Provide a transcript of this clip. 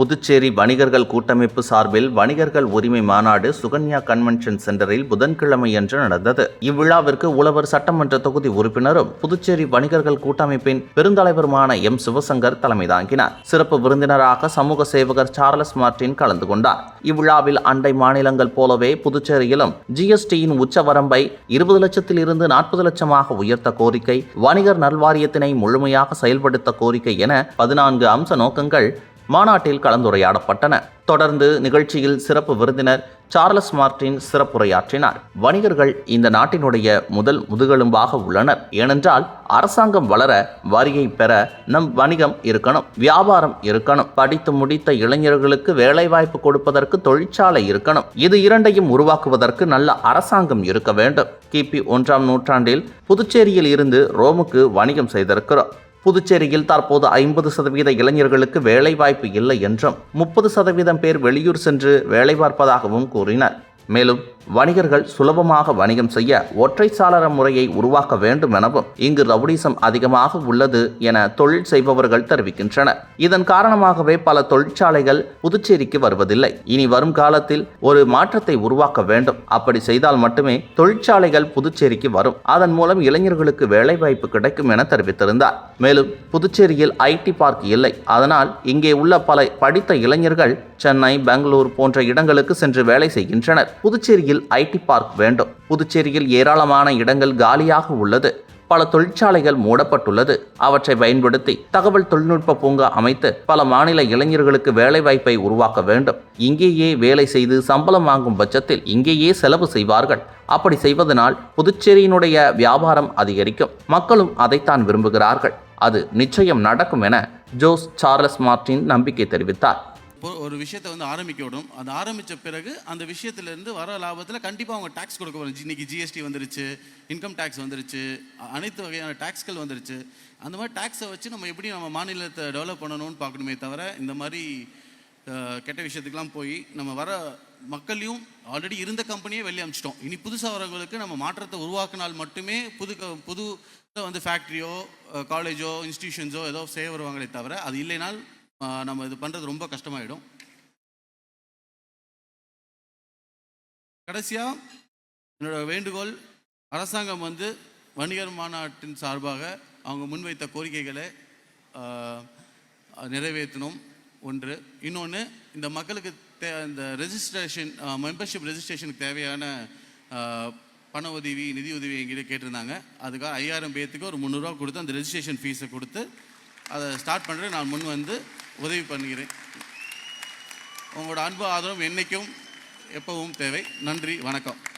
புதுச்சேரி வணிகர்கள் கூட்டமைப்பு சார்பில் வணிகர்கள் உரிமை மாநாடு சுகன்யா கன்வென்ஷன் சென்டரில் புதன்கிழமையன்று நடந்தது. இவ்விழாவிற்கு உழவர் சட்டமன்ற தொகுதி உறுப்பினரும் புதுச்சேரி வணிகர்கள் கூட்டமைப்பின் பெருந்தலைவருமான எம். சிவசங்கர் தலைமை தாங்கினார். சிறப்பு விருந்தினராக சமூக சேவகர் சார்லஸ் மார்டின் கலந்து கொண்டார். இவ்விழாவில் அண்டை மாநிலங்கள் போலவே புதுச்சேரியிலும் ஜிஎஸ்டியின் உச்சவரம்பை இருபது லட்சத்தில் இருந்து நாற்பது லட்சமாக உயர்த்த கோரிக்கை வணிகர் நல்வாரியத்தினை முழுமையாக செயல்படுத்த கோரிக்கை என பதினான்கு அம்ச நோக்கங்கள் மாநாட்டில் கலந்துரையாடப்பட்டன. தொடர்ந்து நிகழ்ச்சியில் சிறப்பு விருந்தினர் சார்லஸ் மார்டின் சிறப்புரையாற்றினார். வணிகர்கள் இந்த நாட்டினுடைய முதல் முதுகெலும்பாக உள்ளனர். ஏனென்றால் அரசாங்கம் வளர வரியை பெற நம் வணிகம் இருக்கணும் வியாபாரம் இருக்கணும் படித்து முடித்த இளைஞர்களுக்கு வேலைவாய்ப்பு கொடுப்பதற்கு தொழிற்சாலை இருக்கணும். இது இரண்டையும் உருவாக்குவதற்கு நல்ல அரசாங்கம் இருக்க வேண்டும். கிபி ஒன்றாம் நூற்றாண்டில் புதுச்சேரியில் இருந்து ரோமுக்கு வணிகம் செய்திருக்கிறோம். புதுச்சேரியில் தற்போது ஐம்பது சதவீத இளைஞர்களுக்கு வேலைவாய்ப்பு இல்லை என்றும் முப்பது சதவீதம் பேர் வெளியூர் சென்று வேலை பார்ப்பதாகவும் கூறினர். மேலும் வணிகர்கள் சுலபமாக வணிகம் செய்ய ஒற்றை சாளர முறையை உருவாக்க வேண்டும் எனவும் இங்கு ரவுடிசம் அதிகமாக உள்ளது என தொழில் செய்பவர்கள் தெரிவிக்கின்றனர். இதன் காரணமாகவே பல தொழிற்சாலைகள் புதுச்சேரிக்கு வருவதில்லை. இனி வரும் காலத்தில் ஒரு மாற்றத்தை உருவாக்க வேண்டும். அப்படி செய்தால் மட்டுமே தொழிற்சாலைகள் புதுச்சேரிக்கு வரும். அதன் மூலம் இளைஞர்களுக்கு வேலைவாய்ப்பு கிடைக்கும் என தெரிவித்திருந்தார். மேலும் புதுச்சேரியில் ஐடி பார்க் இல்லை. அதனால் இங்கே உள்ள பல படித்த இளைஞர்கள் சென்னை பெங்களூர் போன்ற இடங்களுக்கு சென்று வேலை செய்கின்றனர். புதுச்சேரியில் ஐடி பார்க் வேண்டும். புதுச்சேரியில் ஏராளமான இடங்கள் காலியாக உள்ளது. பல தொழிற்சாலைகள் மூடப்பட்டுள்ளது. அவற்றை பயன்படுத்தி தகவல் தொழில்நுட்ப பூங்கா அமைத்து பல மாநில இளைஞர்களுக்கு வேலைவாய்ப்பை உருவாக்க வேண்டும். இங்கேயே வேலை செய்து சம்பளம் வாங்கும் பட்சத்தில் இங்கேயே செலவு செய்வார்கள். அப்படி செய்வதனால் புதுச்சேரியினுடைய வியாபாரம் அதிகரிக்கும். மக்களும் அதைத்தான் விரும்புகிறார்கள். அது நிச்சயம் நடக்கும் என ஜோஸ் சார்லஸ் மார்டின் நம்பிக்கை தெரிவித்தார். ஒரு விஷயத்தை வந்து ஆரம்பிக்க விடும். அது ஆரம்பித்த பிறகு அந்த விஷயத்துலேருந்து வர லாபத்தில் கண்டிப்பாக அவங்க டேக்ஸ் கொடுக்க வரும் இன்னைக்கு ஜிஎஸ்டி வந்துருச்சு இன்கம் டேக்ஸ் வந்துருச்சு அனைத்து வகையான டேக்ஸ்கள் வந்துருச்சு. அந்த மாதிரி டேக்ஸை வச்சு நம்ம எப்படி நம்ம மாநிலத்தை டெவலப் பண்ணணும்னு பார்க்கணுமே தவிர இந்த மாதிரி கெட்ட விஷயத்துக்கெலாம் போய் நம்ம வர மக்களையும் ஆல்ரெடி இருந்த கம்பெனியே வெளியே அமிச்சிட்டோம் இனி புதுசாக வரவங்களுக்கு நம்ம மாற்றத்தை உருவாக்கினால் மட்டுமே புது புது வந்து ஃபேக்ட்ரியோ காலேஜோ இன்ஸ்டிடியூஷன்ஸோ ஏதோ செய்ய வருவாங்களே தவிர அது இல்லைனால் நம்ம இது பண்ணுறது ரொம்ப கஷ்டமாயிடும். கடைசியாக என்னோட வேண்டுகோள் அரசாங்கம் வந்து வணிகர் மாநாட்டின் சார்பாக அவங்க முன்வைத்த கோரிக்கைகளை நிறைவேற்றணும். ஒன்று. இன்னொன்று இந்த மக்களுக்கு தே இந்த ரெஜிஸ்ட்ரேஷன் மெம்பர்ஷிப் ரெஜிஸ்ட்ரேஷனுக்கு தேவையான பண உதவி நிதி உதவி எங்கிட்ட கேட்டிருந்தாங்க. அதுக்காக ஐயாயிரம் பேர்த்துக்கு ஒரு முந்நூறுரூவா கொடுத்து அந்த ரெஜிஸ்ட்ரேஷன் ஃபீஸை கொடுத்து அதை ஸ்டார்ட் பண்ணுறேன் நான் முன் வந்து உதவி பண்ணுகிறேன். உங்களோட அன்பு ஆதரவும் என்றைக்கும் எப்பவும் தேவை. நன்றி வணக்கம்.